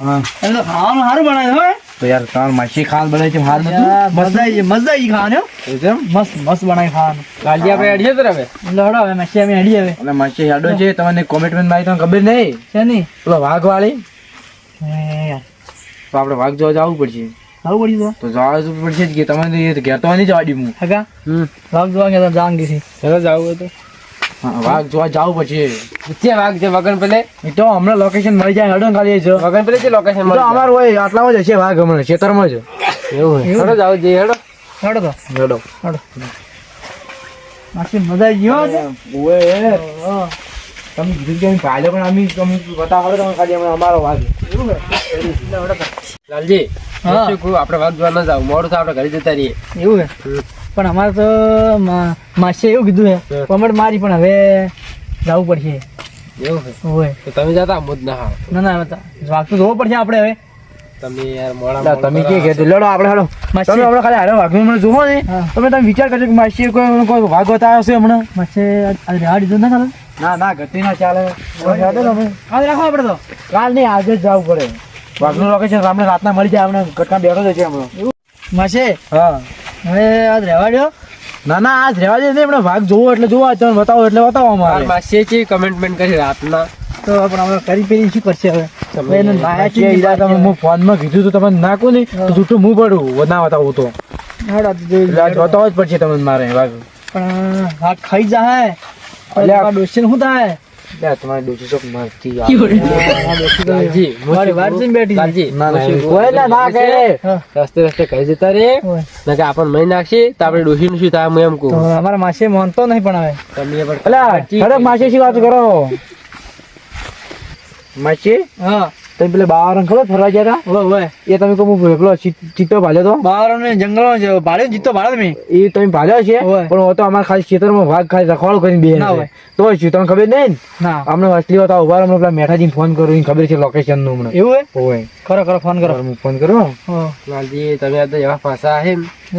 હા. તો ખાવાનું સારું હોય તો યાર તાર માછી ખાલ બનાવી છે હાર મજા આવી મજા આવી ખાવાનું હો. મસ્ત મસ્ત બનાવી ખાવાનું. કાલજી આપણે અડીએ તો હવે એટલે હવે મેસી અમે હડી હવે. માસી યાડો છે તમને કોમેન્ટમેન્ટ મારી તમને ખબર નહીં. છે નહીં. પેલો વાઘ વાળી તો આપણે વાઘ જોવા જવું પડશે. પડ્યું તો. તો જવા પડશે જ કે તમને એ ઘેર તો નહીં જવા હગા? હમ. વાગ જોવા ગયા જાણ ગઈ છે. જવું તો. વાઘ જોવા જાવ પછી. ક્યાં વાઘ છે વગન પેલે એ તો હમણાં લોકેશન મળી જાય હડો ખાલી જો. વગન પેલે છે લોકેશન મળી અમાર હોય આટલામાં જ હશે વાઘ હમણાં ખેતરમાં જ. એવું હોય. હડો જાવ જઈએ હડો. હડો તો. હડો. હડો. માસી મજા આવી ગઈ ઓએ તમે કીધું કે કાલે પણ અમે તમે બતાવો તમે ખાલી અમે અમારો વાઘ. એવું લાલજી આપણે વાઘ જોવા ન જાવ મોડું થાય આપણે ઘરે જતા રહીએ. એવું હે પણ અમારે તો મા- માસીએ એવું કીધું હે હે. કોમેન્ટ મારી પણ હવે જવું પડશે. એવું હોય હોય. તો તમે જતા મુદ ના હાવ ના ના હવે તો જોવો પડશે આપણે હવે. તમે યાર મોડા તમે કે કે લડો આપણે હેડો તમે હમણાં ખાલી હારે વાઘનું હમણાં જોવો ને. તમે તમે વિચાર કરજો કે માસી કોઈ કોઈ વાઘ બતાવ્યો છે હમણાં. માસે આજે રેવા દીધું ના ચાલે? ના ના ગતિ ના ચાલે. તમે રાખો આપણે તો. કાલ નહીં આજે જ જવું પડે. વાઘનું લોકેશન આપણે રાતના મળી જાય આપણે ઘટના બેઠો જ છે હમણાં. માસે હા. હવે આજ રહેવા દો ના ના આજ રહેવા દે નહીં ભાગ જોવો એટલે જોવા તમે બતાવો એટલે બતાવો માર અમારે માસીએ છે કમેન્ટમેન્ટ કરી રાતના. તો પણ અમે કરી પેરી શું કરશે હવે? તમે એને લાયા કે ઈરા તમે હું ફોનમાં કીધું તો તમે નાખો ને તો જૂઠું હું પડું ના બતાવું તો. એટલે જ પડશે તમને મારે ભાગ. પણ હાથ ખાઈ જાય અલ્યા. ડોસી શું થાય? તમારી ડોસી ચોક મરતી ના ના ના ના રસ્તે રસ્તે કહી જતા રે. કે મહી નાખશે તો આપણે ડોશીનું શું થાય હું એમ કહું. અમારા માસી માનતો નહીં પણ હવે તમે પણ માસી શી વાત કરો? માસી હા. તમે પેલા બાર ખબર ફરવા ગયા હતા હોય એ તમે કહો પેલો ચિત્તો ભાલ્યો તો. બાવળને જંગલમાં છે ભાડે જીતો ભાડે મેં એ તમે ભાલ્યો છે પણ હું તો અમારા ખાલી ખેતરમાં ભાગ ખાલી રખવાડો કરીને બે ના હોય. તો શું તમને ખબર નહીં ના? અમને અસલી વાત ઊભા હમણાં પેલા મેઠાજી ફોન કરું ખબર છે લોકેશનનું હમણાં એવું હે ખરો કરો ફોન કરો. હું ફોન કરું. લાલજી તમે આ તો એવા ફસા હે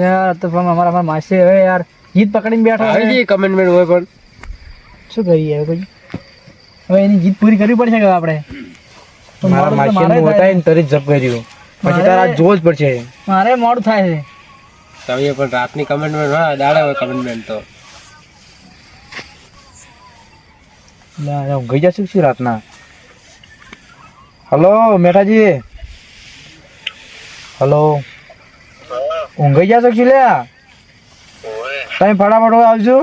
યાર તો પણ અમારા અમારા માસી હવે યાર. જીત પકડીને બેઠા હોય કમેન્ટમેન્ટ હોય પણ. શું કરીએ હવે કોઈ? હવે એની જીત પૂરી કરવી પડશે કે આપણે? મારા મોડું તો માસી તરી નું. હતા તરત જપ કર્યું પછી તારા આજ જોવો જ પડશે. મારે મોડું થાય છે. તમે પણ રાતની કમેન્ટમેન્ટ હોય દાડે હોય કમેન્ટમેન્ટ તો. લે, આ ઊંઘી જશું શું રાતના? હલો મેઠાજી. હલો. ઊંઘી જશો શું લે. તમે ફટાફટ આવજો.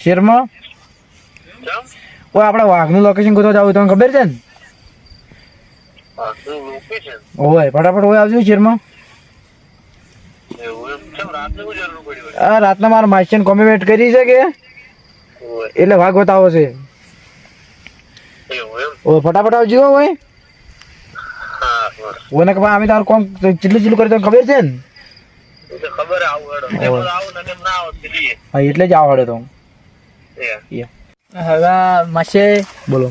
શેરમાં? ઓય આપણે વાઘનું લોકેશન ગોતવા જાવ તમને ખબર છે ને? ઓય ફટાફટ હોય આવજો ચેરમાં આ રાતના મારા માસ્ટર કોમેન્ટ કરી છે કે? એટલે ભાગ બતાવો છે. ઓ ફટાફટ આવજો ઓય. ઓને કે ભાઈ અમે તારું કોમ ચીટલું ચીલું કરી તને ખબર છે ને? હા એટલે જ આવડે તો. હવે માસે બોલો.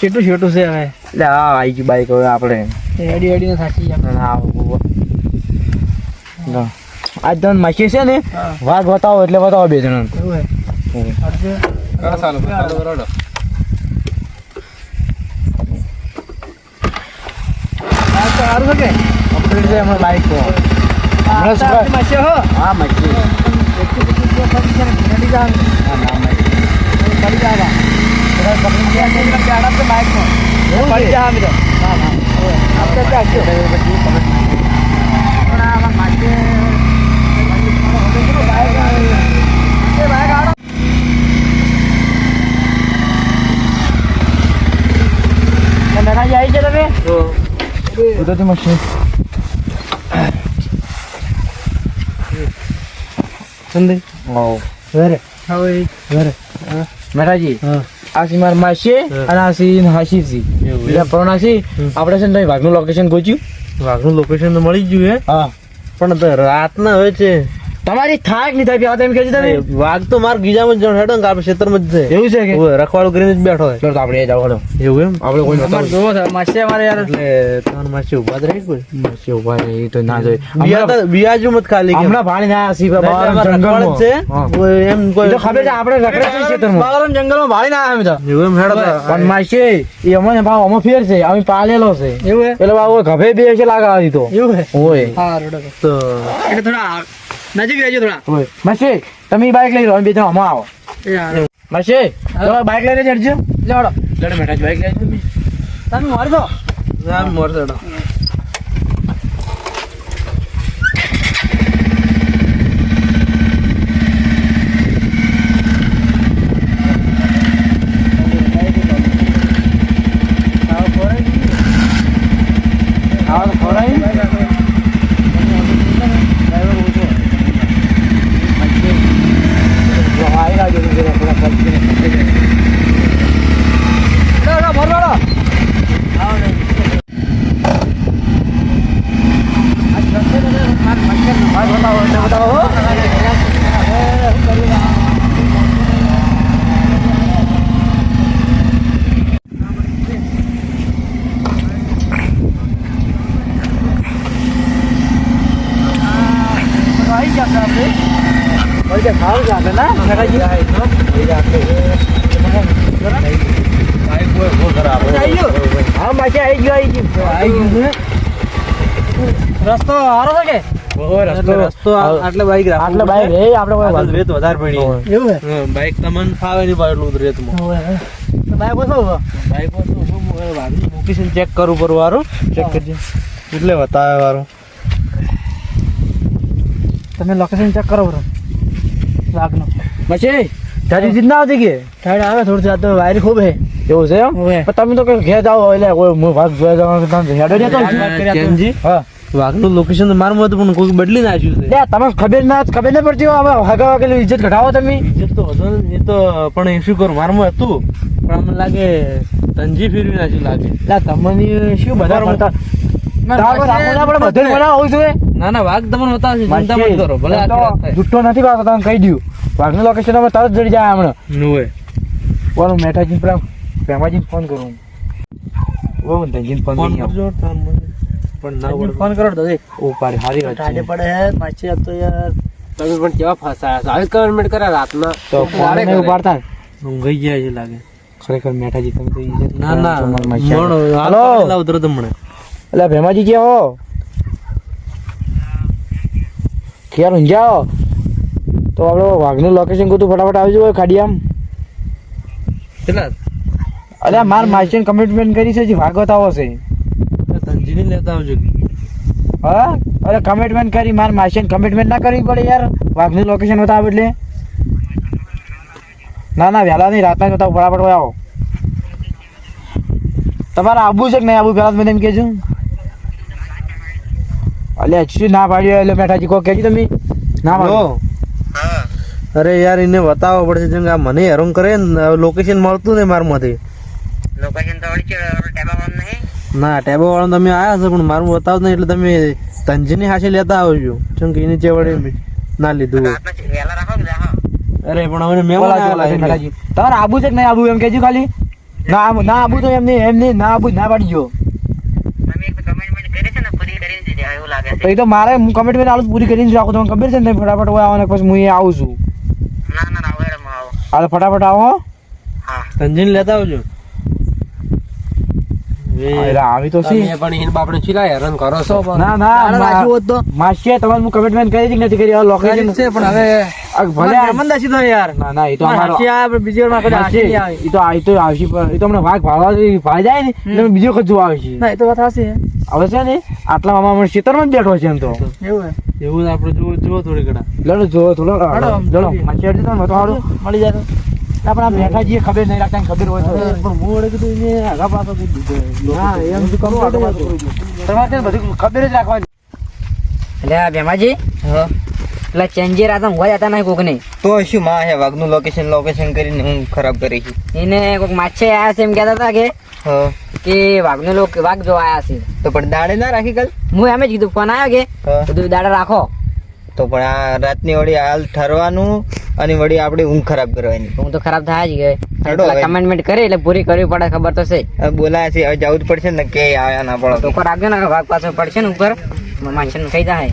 કેટલું છેટું છે હવે. એટલે હા આવી ગઈ બાઈક હવે આપણે. એડી એડી થાકી હા આજ તમે માસી છે ને વાઘ બતાવો એટલે બતાવો બે જણા સારું છે કે? કમ્પ્લીટ છે એમાં બાઈક હો હા. માસી એકસો પચીસ રૂપિયા પડી જાય ને ઘેરડી જવાનું. હા ના માસી પડી જવા બધા પકડીને ગયા છે એટલે બેડા તો બાઇકમાં. પડી જવા મિત્રો ના ના હવે આપણે ત્યાં જો. પણ આ આમાં માસે બાઇક આવે. એ બાઇક આડો. તો મેનાજી આવી છે તમે કુદરતી મશીન સંદીપ ઓ વેરે હવે વેરે મેઠાજી હા આ સી માર માસી અને આસી હાસી સી એટલે પરોણા સી આપણે છે ને વાઘનું લોકેશન ગોચ્યું. વાઘનું લોકેશન તો મળી ગયું હે. હા. પણ રાતના હવે છે. તમારી થાક નહીં થાય પેલા તો એમ કહેજો તમે. વાઘ તો માર ગીજામાં જ હેડો ને આપણે ખેતરમાં જ છે. એવું છે કે? રખવાડું કરીને જ બેઠો હોય. તો આપણે એ એવું એમ? આપણે કોઈ અમારે જોવો છે માસે અમારે યાર. એટલે ત્રણ માસી ઊભા રહી કોઈ? નથી ઊભા રહી તો ના જોઈએ બિયા બિયાજુ મત ખાલી? હમણાં ભાણી ના સી એટલે બહાર અમારે જંગલમાં. રખવાડ જ છે. કોઈ એમ કોઈ તો ખબર છે આપણે રખડે છે ખેતરમાં. બાળારામ જંગલમાં ભાળી ના આવ્યા તો. એવું એમ હેડો પણ માસી એ અમને ભાવ અમે ફેર છે અમે પાલેલો છે. એવું એટલે બાબુ ગભે બે છે લાગે આવી તો. એવું હોય હા રોડો તો. એટલે થોડા નજીક રહેજો થોડા. ઓય માસી તમે બાઈક લઈ લો અમે બે જણ હમણાં આવો. માસી તમે બાઈક લઈને ચડજો ચડો લડો મેઠા બાઈક લઈ તમે તમે મારી દો આમ મોરસે હેડો. આવો તો ખવડાવી હા માસી આવી ગયો આવી ગયો. આવી ગયું રસ્તો છે કે? આટલે બાઈક આટલે બાઈક રે આપણે કોઈ આટલે વાત રેત વધારે પડી. એવું બાઈક તમને ફાવે નહીં રેતમાં. બાઈક બાઈક લોકેશન ચેક કરું પર વારું. ચેક કરજે એટલે બતાવે વારું. તમે લોકેશન ચેક કરો બરો વાઘનો. માસી તારી જીત ના આવતી કે? ટાઈડ આવે થોડું જાત વાયર ખૂબ હે. એવું છે એમ? તમે તો કઈ ઘેર જાઓ એટલે કોઈ હું વાઘ જોયા જવાનું તમે હેડો જતો વાત. કેમજી હા. વાઘનું લોકેશન તો મારું હતું પણ કોઈ બદલી નાખ્યું છે. લે તમે ખબર ના ખબર ના પડતી હોય હવે હગા વાગેલી ઇજ્જત ઘટાવો તમે. ઇજ્જત તો હતો એ તો પણ એ શું કરું મારમાં હતું. પણ અમને લાગે તંજી ફેરવી નાખ્યું લાગે. લે તમને શું બધા મારે ને ના ના વાઘ તમને બતાવશે ચિંતા મત કરો ભલે. જુઠ્ઠો નથી પાડતો તમે કહી દઉં. વાઘનું લોકેશન અમે તરત જડી જાય હમણાં. નુએ. બોલો મેઠાજીને પેલા પ્રેમાજીને ફોન કરું ઓ ધનજીને ફોન ફોન કરજો પણ ના ફોન કરો તો દેખ. ઓ હારી વાત ટાડે પડે હે તો યાર. તમે પણ કેવા ફસાયા છો? આવી કમેન્ટ કર્યા રાતના? તો ફોન નહીં ઉપાડતા. ને. ગયા છે લાગે. ખરેખર મેઠાજી તમે તો ઇજ્જત ના ના. તમારા માસ્યા. મોડો. હાલ હલો. તો લાવ તરત હમણાં. એટલે ભેમાજી કે હો? ક્યાં ઊંઝાઓ તો આપણે વાઘનું લોકેશન ગોતું ફટાફટ આવી જવું ખાડિયામ કેટલા? અરે માર માસ્ટર કમિટમેન્ટ કરી છે ભાગવત આવો છે. તંજીને લેતા આવજો. હા? અરે કમિટમેન્ટ કરી માર માસ્ટર કમિટમેન્ટ ના કરવી પડે યાર. વાઘનું લોકેશન બતાવ એટલે. ના ના વહેલા નહીં રાતના બતાવો ફટાફટ આવો. તમારે આબુ છે કે નહીં આબુ? પહેલાં મને એમ કહેજો. અલ્યા શું ના પાડ્યો એટલે મેઠાજી કોઈ કહેજો તમે. ના પાડો. અરે યાર એને બતાવવો પડશે જેમ કે આ મને હેરાન કરે ને લોકેશન મળતું ને મારમાંથી. ના ટેબો વાળો તમે આવ્યા છો પણ મારું બતાવતો નહીં એટલે તમે તંજીની હાશે લેતા આવજો. જેમ કે એની ચેવડે ના લીધું અરે પણ હવે મેં. તમારે આબુ છે કે નહીં આબુ એમ કેજો ખાલી? ના આબુ- ના આબુ તો એમ નહીં ના આબુ ના પાડી ગયો તો એ તો મારે હું કમિટમેન્ટ આલું પૂરી કરીને જ રાખું તમને ખબર છે ને ફટાફટ હોય આવો ને અહીંયા આવું. છું ફટાફટ આવો હા. તંજીને લેતા આવજો. એ આવી તો સી પણ હિન બાપને ચીલા હેરાન કરો છો ના ના તારે હોત તો. માસીએ તમારે હું કમિટમેન્ટ કરી હતી નથી કરી? હવે લોકેશન છે પણ હવે ભલે આ- મહેમાનદાસી યાર. ના ના એ તો અમારો હાથી આવે બીજી વારમાં માસી, નહીં આવે. એ તો આ તો આવશે પણ એ તો હમણાં વાઘ ભાળવા ભાળી જાય ને એટલે બીજો વખત જોવા આવે છે ના એ તો વાત હાચી હવે છે ને આટલા અમારા ખેતરમાં જ બેઠો છે એમ તો. એવું એવું આપણે જો જો થોડી ઘણા. લડો જો થોડો હાલો, લડો અડધી તો ને તો મળી જાય આપણે આ મેઘાજીએ ખબર નહીં રાખતા ખબર હોય તો. પણ હું વડે કીધું એને આગા પાછો કીધું. દીધો હા એમ તો પાછળ. તમારે બધું ખબર જ રાખવાની. એટલે આ ભેમાજી એટલે ચેન્જર આતા ઊંઘવા જતા નહીં કોક ને તો શું માં હે વાઘનું લોકેશન લોકેશન કરીને હું ખરાબ કરી છે. એને કોક માછે આયા છે એમ કહેતા હતા કે હા કે વાઘનો લોક વાઘ જો આયા છે. તો પણ દાડે ના રાખી કાલ? હું એમ જ કીધું ફોન આવ્યો કે. બધું દાડા રાખો. તો પણ આ રાતની વળી હાલ ઠરવાનું અને વળી આપણે ઊંઘ ખરાબ કરવાની. હું તો ખરાબ થાય જ ગઈ કમેન્ટમેન્ટ કરી એટલે પૂરી કરવી પડે ખબર તો છે. બોલાય છે હવે જવું જ પડશે ને કે આયા ના પડે. તો ઉપર રાખજો ને ભાગ પાછો પડશે ને ઉપર. માછન થઈ જાય.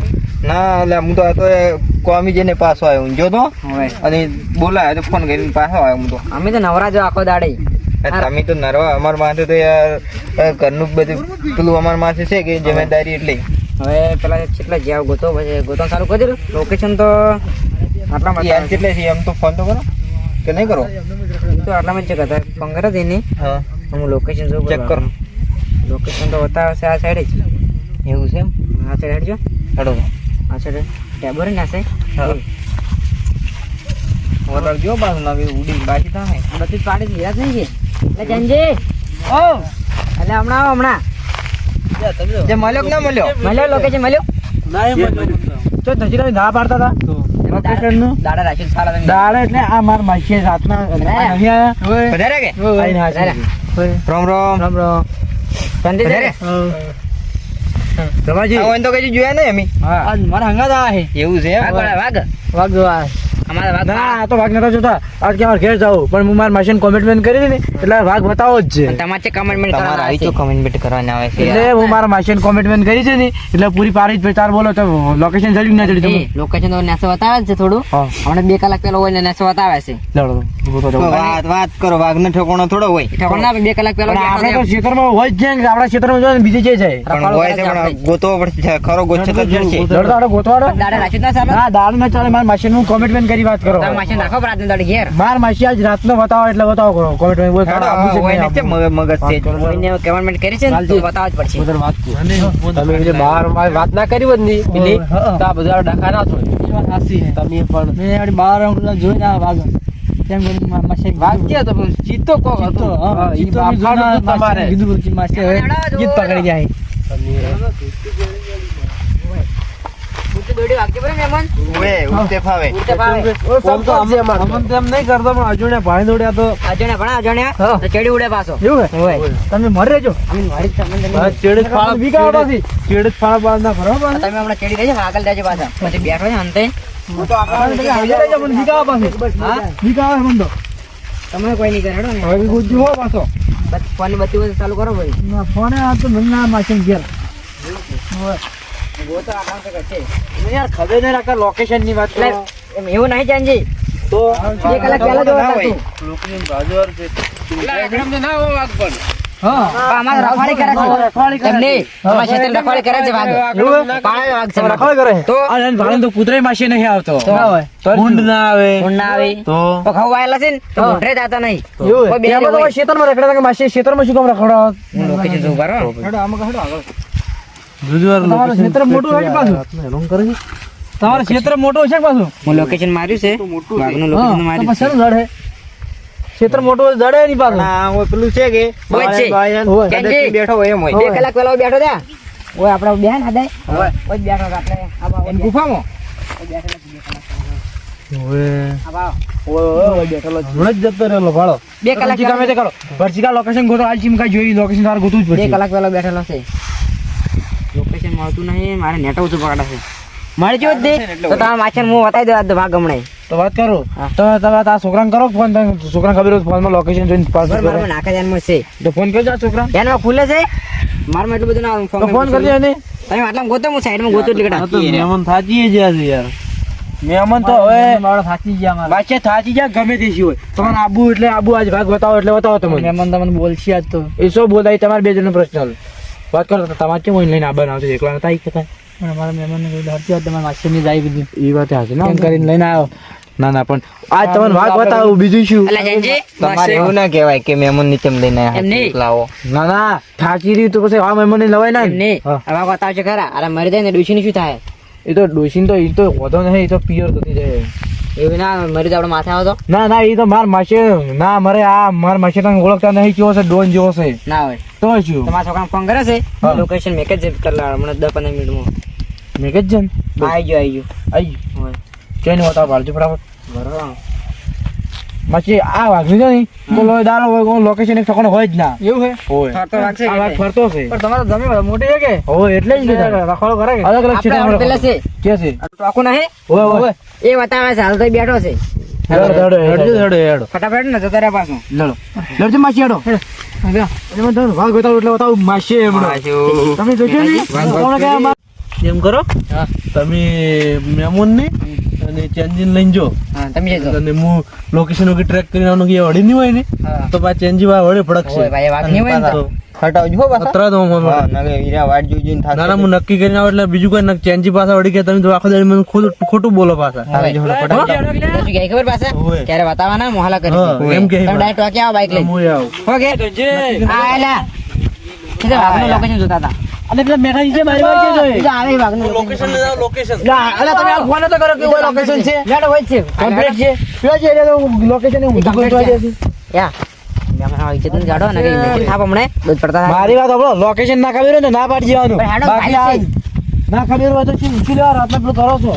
ના એટલે હું તો આ તો કોમી જઈને પાછો આવ્યો. ઊંઘ્યો તો અને બોલાય તો ફોન કરીને પાછો આવ્યો હું તો. અમે તો નવરા જો આખો દાડે. તમે તો નરવા અમાર માથે તો યાર ઘરનું બધું પેલું અમાર માથે છે કે જવાબદારી એટલે. હવે પેલા કેટલા જ્યાં ગોતો પછી ગોતો સારું કરી લોકેશન તો આટલામાં યાર કેટલે છે? એમ તો ફોન તો કરો. કે નહીં કરો? તો આટલામાં માં ચેક હતા. ફોન કરે છે એની. હા. હું લોકેશન જોઉં ચેક કરો. લોકેશન તો બતાવે છે આ સાઈડ જ. એવું છે એમ? આ સાઈડ હેડજો. હેડો. આ સાઈડ ટેબર ને આ સાઈડ હા. વરર ગયો બાજુ નવી ઉડી બાકી તો નથી પાડી દીધી યાદ નહીં કે? એટલે ઓ. એટલે હમણાં હમણાં. જે. મળ્યો કે ના મળ્યો? મળ્યો લોકેશન મળ્યો? ના એમ જ તો ધજી તમે ના પાડતા હતા. દાડા રાખ્યું સારા તમે દાડે એટલે આ માર માસી રાતના નહીં આયા વધારે કે? આઈને હાજર વધારે. રોમ રોમ. રામ રામ. શાંતિ વધારે? રમાજી. તો કઈ જોયા નહીં અમે. મારા હંગાત આ હે. એવું છે? વાઘ વાઘ. અમારા ના તો વાઘ નતા જોતા. આજ કે ઘેર જાવું. પણ હું મારા માસીને કોમિટમેન્ટ કરી ને એટલે વાઘ બતાવો જ છે. તમારે છે કમેન્ટમેન્ટ તમારે આવી તો કમેન્ટ કરવાના આવે છે એટલે હું મારા માસીને કોમિટમેન્ટ કરી છે ને એટલે પૂરી પારી પછી તાર બોલો તો લોકેશન ચડ્યું ના તમે લોકેશન તો નેસો બતાવે છે થોડું. હમણાં બે કલાક પેલો હોય ને નેસો બતાવે છે. વાત વાત કરો વાઘનો ઠેકોણો થોડો હોય. ઠોકર ના બે કલાક પેલો પણ આપણે તો છે. ક્ષેત્રમાં હોય જ છે આપણા ક્ષેત્રમાં જો બીજે જે જાય. પણ હોય છે પણ ગોતવો પડશે ખરો દોડતો ગોતવાડો. દાડે રાખ્યું ના સાહેબ ના દાડા ના ચાલે મારા માસી નું કોમિટમેન્ટ કરી વાત કરો. તમે નાખો રાતના દાડે ઘેર. માર માસી આજ રાતનો બતાવો એટલે બતાવો કરો. કોમિટમેન્ટ બોલ. હેડો, હોય છે મગજ છે. કોઈને કમેન્ટ કરી છે ને તો બતાવવા જ પડશે. તમે જે બહારમાં વાત ના કરી બની ની તા બજાર ડાકા ના છો ડખા ના તમે પણ બાર જોઈ ના વાઘ કેમ વાત કે તો પણ કો કોક હતો હા, ઈ બાપાનું તો તમારે. ગીત પકડી જાય. ઉડતી દોડી વાગતી પડે મહેમાન. ફાવે. ફાવે. તો અમે અમન તો નહીં કરતો પણ અજુણે ભાઈ દોડ્યા તો અજણ્યા ભણા અજણ્યા. તો ચડી ઉડે પાછો. એવું હે? હોય તમે મરી રહેજો. અમે મારી જ સંબંધ હા, નહીં. ચેડે જ ફાળા વીઘા આવવાથી. ચેડે ફાળા પાડ ના કરો તમે હમણાં ચડી રહેજો આગળ રહેજો પાછા. પછી બેઠો છે અંતે. આવી રહેજો પણ વીઘા આવવા હા? વીઘા આવે મને તો. તમે કોઈ નહીં કરે હેડો ને હવે ગુજ્જુ હો પાછો. બસ બત્તી ચાલુ કરો ભાઈ. ના, ફોને આ તો મને ના માસી ઘેર યાર ખબર નહીં રાખતા લોકેશનની વાત એમ એવું નહીં જાણજી તો બે કલાક પહેલા જોવા. તું. લોકોની બાજુવાર છે. એકદમ ના હોય વાઘ પણ. અમારે રખવાડી કરે છે. એમ નહીં અમારા ક્ષેત્રે રખવાડી કરે છે વાઘ. પાળે વાઘ છે. રખડ કરે તો અને ભાડે તો કૂતરાય માસી નહીં આવતો. ઊંડ ના આવે. ઊંડ ના આવી. તો? તો ખવાયેલા છે ને તો મોઢે જાતા નહીં. એવું કોઈ બે હે? હોય. ક્ષેત્રમાં રખડતા કે માસી ક્ષેત્રમાં શું કામ રખડાવો? તમારું ક્ષેત્ર મોટું હોય પાછું? હેરાન કરે છે. તમારું ક્ષેત્ર મોટું છે પાછું? હું લોકેશન માર્યું છે. વાઘનું લોકેશન તો માર્યું પછી શેનું જડ? ક્ષેત્ર મોટું જડે નહીં પાછું. પણ આ પેલું છે કે હોય છે. બાય બાય હોય. કદાચ બેઠો હોય એમ હોય. બે કલાક પહેલા બેઠો ત્યાં ઓય આપણે બેહન હદાય ઓય ઓય બેઠો આપણે. આ ગુફામાં? આ બાજુ. હમણાં જ જતો રહેલો ભાડો બે કલાક ગોતો ચીમકા જોઈ લોકેશન તારે જ બે કલાક પહેલા બેઠેલો છે. મળતું નહીં મારે નેટ ઓછું પકડે છે મળજો જ દે. તો તમારા માછર હું બતાવી દઉં તો ભાગ હમણાં તો વાત કરો. તો તમે આ છોકરાને કરો ફોન છોકરાને ખબર હોય ફોનમાં લોકેશન જોઈને પાસ મારા નાકા ધ્યાનમાં છે. તો ફોન કરજો આ છોકરા ધ્યાનમાં ખુલે છે? મારમાં એટલું બધું ના ફોન ફોન કરજો એને. તમે આટલા ગોતો હું સાઈડમાં ગોતો એટલે આ મહેમાન થાચી ગયા છે યાર. મહેમાન તો હવે થાચી ગયા બાદશાહ થાચી ગયા ગમે તે હોય. તમારે આબુ એટલે આબુ આજ ભાગ બતાવો એટલે બતાવો તમે મહેમાન તમને બોલશી આજ તો. એ શું બોલાય તમારે બે જણનો પ્રશ્ન વાત કરો તો તમારે કેમ લઈને આબા આવતો એકલા નતા આવી કહેતા અમારા મહેમાન ને હરતી વાત તમારે માસ્ટરની જાય બધી. એ વાત હાશે ના? કરીને લઈને આવ્યો ના ના પણ આ તમને વાત બતાવું બીજું શું? તમારે એવું ના કહેવાય કે મહેમાન લઈને આયા એમ નહીં. લાવો. ના ના થાકી રહ્યું તો પછી આ મહેમાન ને લવાય ના એમ નહીં. હા. આ ભાગ બતાવશે ખરા. અરે મરી જાય ને ડોશી શું થાય? એ તો ડોશી તો એ તો વધો નહીં એ તો પિયર થતી જાય. એવું ના મરી જાય આપણે માથે આવતો ના ના એ તો માર માસે ના મરે આ માર માસે તમે ઓળખતા નહીં કેવો છે ડોન જેવો છે. ના હોય. તો શું તમારા છોકરાને ફોન કરે છે? લોકેશન મેકેજ જ કરલા હમણાં દસ પંદર મિનિટમાં. મેં જ જન આવી ગયો આવી ગયો. આઈ હોય કેને બતાવ પાડજો બરાબર બરાબર. પછી આ વાઘની છે નહીં. બોલો દાડો હોય લોકેશન એક ઠકાણું હોય જ ના. એવું હે હોય. ફરતો રાખશે આ ફરતો છે. પણ તમારો જમીન મોટી છે કે? હો એટલે જ. રખડો કરે અલગ અલગ આપણે પેલા છે. કે છે? નહીં હોય હોય. એ બતાવે છે હાલ તો બેઠો છે. ફટાફટ ને જતો રહ્યા પાછું. લડો લડજો માસી હેડો? એમ કરો. તમે મેમોન ને અને ચેન્જીન લઈને જો. તમે અને હું લોકેશન ટ્રેક કરીને આવવાનું કે અડી નહીં હોય ને તો પાછા ચેન્જી વાળા વડે ફડકશે. ભાઈ, વાત નહીં હોય ને તો. હટાવજો હો પાછા. અતરા તો આમ આમ. હા નકે હીરા વાટ જોઈ જોઈને થાકી ના ના હું નક્કી કરીને આવું એટલે બીજું કોઈ નક- ચેન્જી પાછા વળી ગયા તમે તો આખો દાડી મને ખોટું ખોટું બોલો પાછા. થાકી જો ફટાફટ શું કહે ખબર પાસે ક્યારે બતાવવાના મોહલા કરી એમ કહે. તમે ડાયરેક્ટ વાંકે આવો બાઈક લઈને. હું આવું. ઓકે? આ એલા. કીધું વાઘનું લોકેશન જોતા હતા. અને પેલા મેઠાજી છે મારી વાત છે કીધું આવે એ વાઘનું લોકેશન લોકેશન અલા તમે આ ફોન તો કરો કે લોકેશન છે? લેડો હોય છે. કમ્પ્લીટ છે. પેલા છે. લોકેશન એ ઊંધું complete જશે. યા મારી વાત સાંભળો લોકેશન ના ખબર હોય ને ના પાડી જવાનું. ના ખબર હોય તો શું લેવા રાત પેલું કરો છો.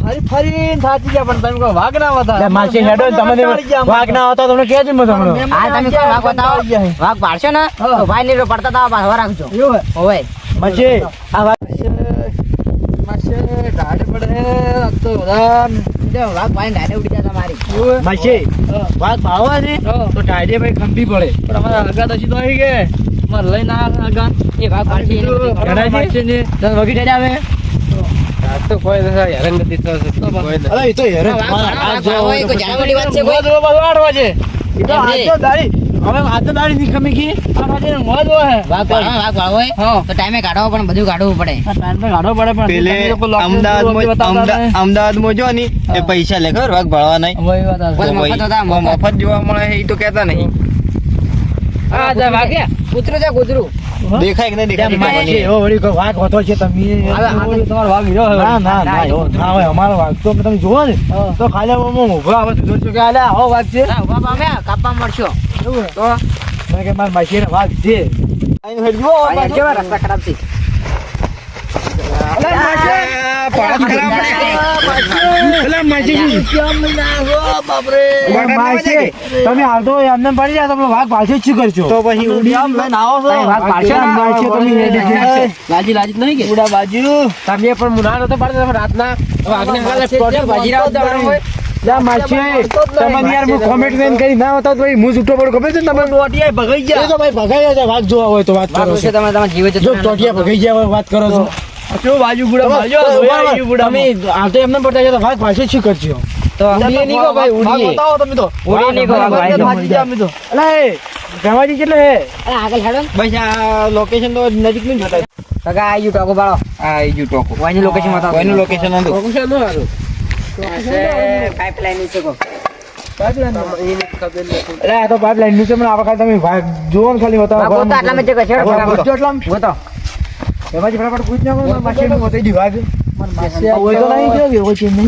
ફરી ફરી થાકી ગયા પણ તમે વાઘ ના એટલે માસી હેડો ને વાઘ ના આવતા તમને કહેજો મેં તમને હા તમે કોઈ વાઘ બતાવો? વાઘ પાડશો ને તો ભાઈ પડતા તા પાછા રાખજો. ઓય માસી આ વાઘ માસે ઢાઢે પડે તો બધા જો વાઘ ભાઈ ડાયરે ઉડી જતા મારી માસી વાઘ ભાવવા ને તો ટાઈડે ભાઈ ખંભી પડે. પણ અમારા હગા તો સીધો આવી ગયા. અમારે લઈને આ હગા. એ વાઘ છે? માસી ને. વગી ટાઈડે આવે. આ તો કોઈ નથી હેરાન નથી થતો. કોઈ નથી. અરે એ તો હેરે વાઘ વાળા, વાઘ વાળા હોય, કોઈ જાણવા વાત છે કોઈ? મોજ મોજ એ તો એમ તો દાડી હવે વાત તો દાડી ની ખમી ગઈ આ વાગે ને મોજ હોય. વાળા, વાઘ વાળા હોય તો ટાઈમે કાઢવો પણ બધું કાઢવું પડે. ટાઈમ તો ગાડો પડે પણ પેલે અમદાવાદ લોકો lockdown અમદાવાદમાં બતાવતા અમદા- નહીં. અમદાવાદમાં જો ની એ પૈસા લે ઘર વાઘ ભાળવા નહીં. વાત આ મફત હતા, મફત. મફત જોવા મળે એ તો કહેતા નહીં. હા જા વાગ્યા કૂતરું છે કૂતરું. દેખાય કે નહીં દેખાય? એવો વળી કોઈ વાઘ હોતો છે તમે તમારો વાઘ રહ્યો ના ના ના ના હોય અમારો વાઘ. તો તમે જોવો ને તો ખાલી હું ઊભા આવે તો જોજો કે આલે આવો વાઘ છે. ઊભા પામ્યા, કાપવા મળશો. તો? મને કે મારા માસીને વાઘ છે. આઈને હેડ જો રસ્તા ખરાબ છે આ પાડત ખરાબ માસી, તમે હાલ એમને પડી જાય તો વાઘ પાછો શું કરશો? તો પછી ઉડી આમ લઈને આવો છો. વાઘ પાડશો ને તમે લાજી લાજી નહીં કે? ઉડા બાજુ. તમે પણ મુના નતો પાડતા તમે રાતના વાઘને હાલે ટોટી ભાજી રાવ હોય. લા માસી, તમને યાર હું comment કરીને કરી ના બતાવું તો ભાઈ હું છૂટો પડું ખબર છે ને તમને? એ તો ભાઈ ભગાઈ જાય વાઘ જોવા હોય તો વાત કરો છો. તમે તમારા જીવ જ જો ટોટિયા ભગાઈ ગયા હોય વાત કરો છો. કેવું બાજુ ગુડા બાજુ આ જોયા ઈ ગુડામાં. તમે હાલ તો એમને પડતા છે તો પાછો શું કરશો તો ઉડીએ નહીં કહો ભાઈ, ઉડીએ. બતાવો તમે તો. ઉડીએ નહીં કહો, ભાઈ ભાજી ગયા અમે તો અલા એ ગવાજી હે? અરે આગળ હેડો. બસ આ લોકેશન તો નજીકનું જોતા. કાકા આ ઈ ટોકો પાડો. આ એ ટોકો. વાયની લોકેશન બતાવો. કોઈનું લોકેશન હતું લોકેશનનું હારું. પાઇપલાઇન નીચે આ તો પાઇપલાઇન નીચે મને આ તમે વાઘ ખાલી બતાવો. વાઘ ગોતો આટલામાં જ છે, છેડો એમાંથી ફટાફટ પૂછ નાખો માસી નું કે હોય છે ને.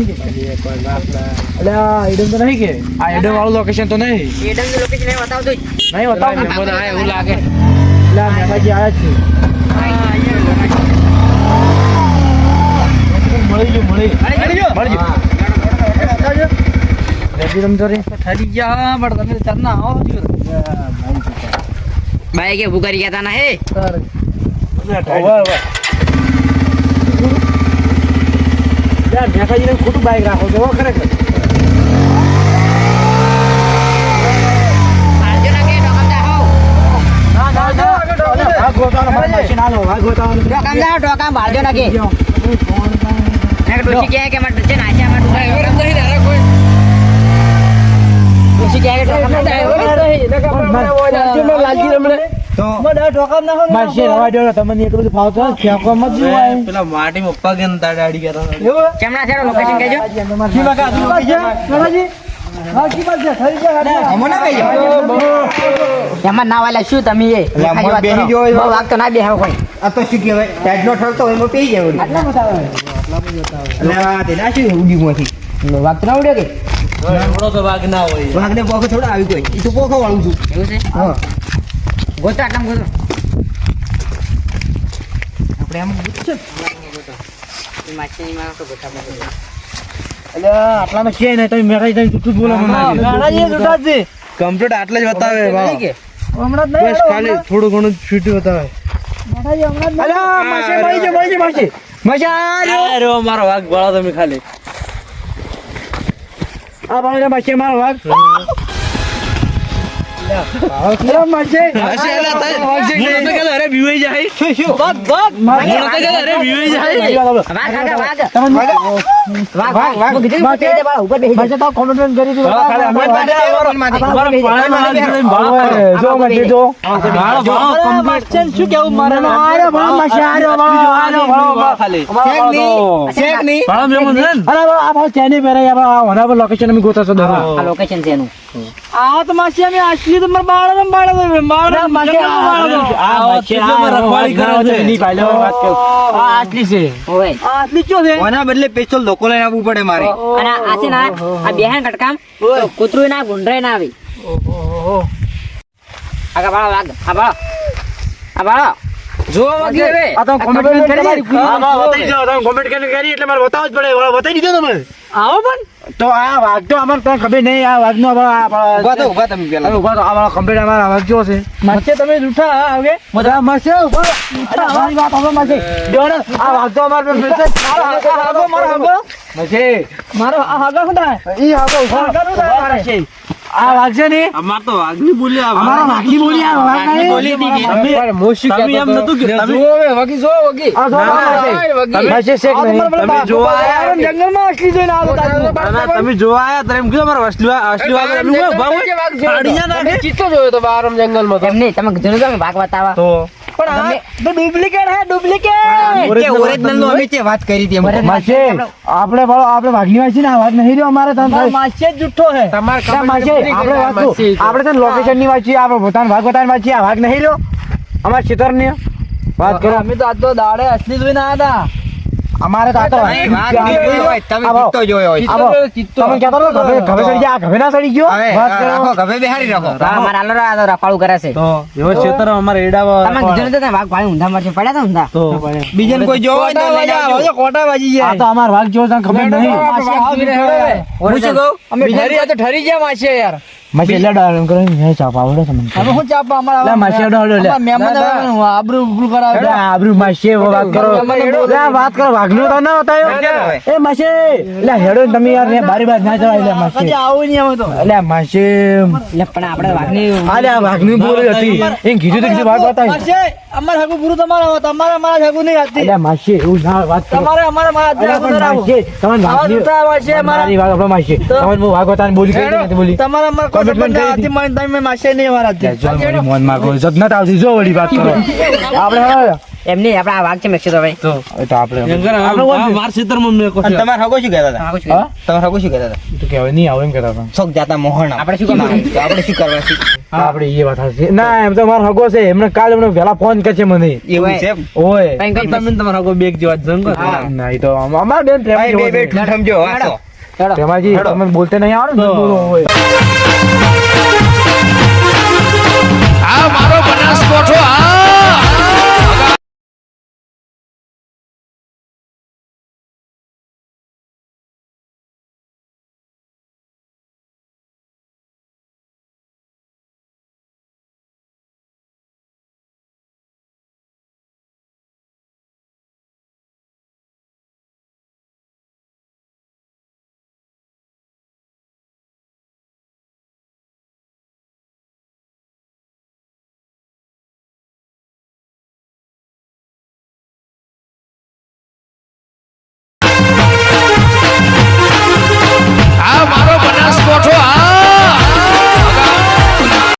બાઈક એ કરી ગયા તા ના હે? ખોટું બાઈક રાખો છો ખરેખર મારજો ના કે ડોકમ જા હોવ. ના ના ના વાઘ ગોતાવાનો મારી મશીન હાલો વાઘ ગોતાવાનો જા, ના. મેં મારે ના તમને એટલું બધું ફાવતું હોય, મત. પેલા ને છેડો લોકેશન કી? હા, કી ગાડી. ના એમાં ના વાલા શું તમે એ એટલે વાત. બહુ વાગ તો ના બેહાવ કોઈ આ તો શું કહેવાય નો ઠરતો હોય એમાં પેઈ જાય. આટલા બતાવે. એટલે આ તે ના શું ઉડી માંથી ના કે થોડો તો વાઘ ના હોય વાઘને પોખો થોડા આવી ગયો એ તો પોખો વાળું છું એવું છે હા ગોતો આટલામાં ગોતો. આપણે માછીમાં તો ગોતા આટલામાં છે ને તમે મેળાઈ તમે જૂઠું બોલો કમ્પ્લીટ આટલે જ બતાવે હમણાં બસ ખાલી થોડું ઘણું બતાવે. મારો વાઘ બાળો તમે ખાલી. આ ભાઈ ને મારો વાઘ. શું કેવું મારે લોકેશન અમે ગોતા આ તો માસી અમે આટલી તો માર બાળો ને બાળો ને બાળો માસી આ આ માસી કેટલો રખવાળી કરે છે. ની પાલ્યો વાત કર આ આટલી છે આટલી ક્યો છે ઓના બદલે પેચો લોકો લઈને આવવું પડે મારે અને આ છે ના આ બેહન કટકામ તો કૂતરું ના ગુંડરાય ના આવી આગા બાળા વાઘ આ બાળો આ બાળો જો વગી રે આ તો કોમેન્ટ કરી તમે કોમેન્ટ કરી એટલે મારે બતાવવું જ પડે બતાવી દીધો તમે આવો પણ. તો આ વાઘ તો અમારે તો ખબર નહીં આ વાઘ નો ઊભા તો ઊભા તમે પેલા ઊભા તો આ કમ્પ્લીટ અમારા વાઘ જો છે. માસે તમે રૂઠા હવે બધા માસે ઊભા. અમારી વાત હવે આ વાઘ તો અમાર પર ફેરસે મારો હાગો મારો હાગો માસે મારો આ હાગો ખુદા ઈ હાગો ઊભા. મારે આ વાઘ છે ને? અમાર તો વાઘની બોલી આ અમાર વાઘની બોલી આ વાઘ નહીં બોલી હતી કે તમે તમે એમ નતું કે તમે વગી જો વગી આ જો માસે છે શેક નહીં તમે જોવા આયા જંગલમાં અસલી જોઈને આવો તમે જોવા આયા ત્યારે એમ કીધું અમાર અસલી અસલી વાઘ એનું કોઈ ભાવ? નાખે? ચિત્તો જોયો તો બારમ જંગલમાં તો. એમ નહીં તમે કીધું તમે ભાગ બતાવા તો પણ આ તો ડુપ્લિકેટ હે ડુપ્લિકેટ! કે ઓરિજિનલ નો અમે વાત કરી હતી એમ. માસે આપણે આપણે વાઘની વાત છે ને આ વાત નહીં રહ્યો અમારે તને માસે જુઠ્ઠો હે. તમારે માસે આપણે વાત આપણે તો લોકેશનની વાંચીએ આપણે પોતાના ભાગ બતાવવાની વાંચીએ આ ભાગ નહીં રહ્યો? અમારા ખેતરની વાત કરો. અમે તો આજ તો દાડે અસલી જોઈને આવ્યા હતા. અમારે તો આ તો જોયો તમે જોયો હોય. તમે કહેતા હતો ઘવે ઘવે ચડી ગયા. આ ના ચડી ગયો? રાખો કરો. ગભે રાખો. હા આલો આ તો રફાળું કરે છે. તો એવો ખેતર અમારે એડા તમે કીધું ને વાઘ ભાઈ ઊંધા મારશે પડ્યા તા ઊંધા? તો બીજાને કોઈ જોવો હોય તો લઈને આવજો. આ તો અમાર વાઘ જેવો તને ખબર નહીં. હું શું કહું? અમે ઠરી તો ઠરી ગયા માસે યાર. માસે એટલે ડાળ એમ કરીને હે ચાપ આવડે તમને હવે હું ચાપા અમારા લે માસે ડાળ લે. મહેમાન આવવાનું, આબરૂ ઉબરૂ કરાવે લે આબરૂ માસે વાત કરો. લે વાત કરો વાઘનો તો ના બતાયો? એ માસે લે હેડો ને તમે યાર ને બારી બાર ના જવાય લે માસે. આવું નહીં અમે તો. એટલે માસે એટલે પણ આપણે વાઘની આલે આ વાઘની બોલી હતી. એમ કીધું તો કીધું વાત બતાવી અમારે હગું પૂરું તમારા તમારા અમારા હગું નહીં હતી એટલે માસે એવું ના વાત કરો. તમારે અમારે મારા માસે તમારે આવા માસે. મારી વાત આપણો માસે. તમારે હું વાઘ બતાવીને બોલી બોલી. તમારા અમારા તમે નહીં અમારા જો વળી મોન માગો ઇજ્જત નથી આવતી? જો વળી વાત કરો. આપણે હવે એમ આપણે આ વાઘ છે મેક્સી તો ભાઈ તો તો આપણે એમ માર હગો શું કહેતા હતા? તમારા હગો શું કહેતા હતા? તો કહેવાય નહીં આવે એમ કહેતા હતા. શોખ જાતા મોહણા આપણે શું કરવાનું? આપણે શું કરવા આપણે એ વાત સાચી. ના એમ તો મારો હગો છે. એમને કાલે એમને વહેલા ફોન કરશે મને. એવું છે ઓય. તમે ને તમારા કોઈ બેગ જેવા જંગલ. ના એ તો અમાર બેન પ્રેમ બે બે સમજો વાંચો. પ્રેમાજી તમે બોલતે નહીં આવડે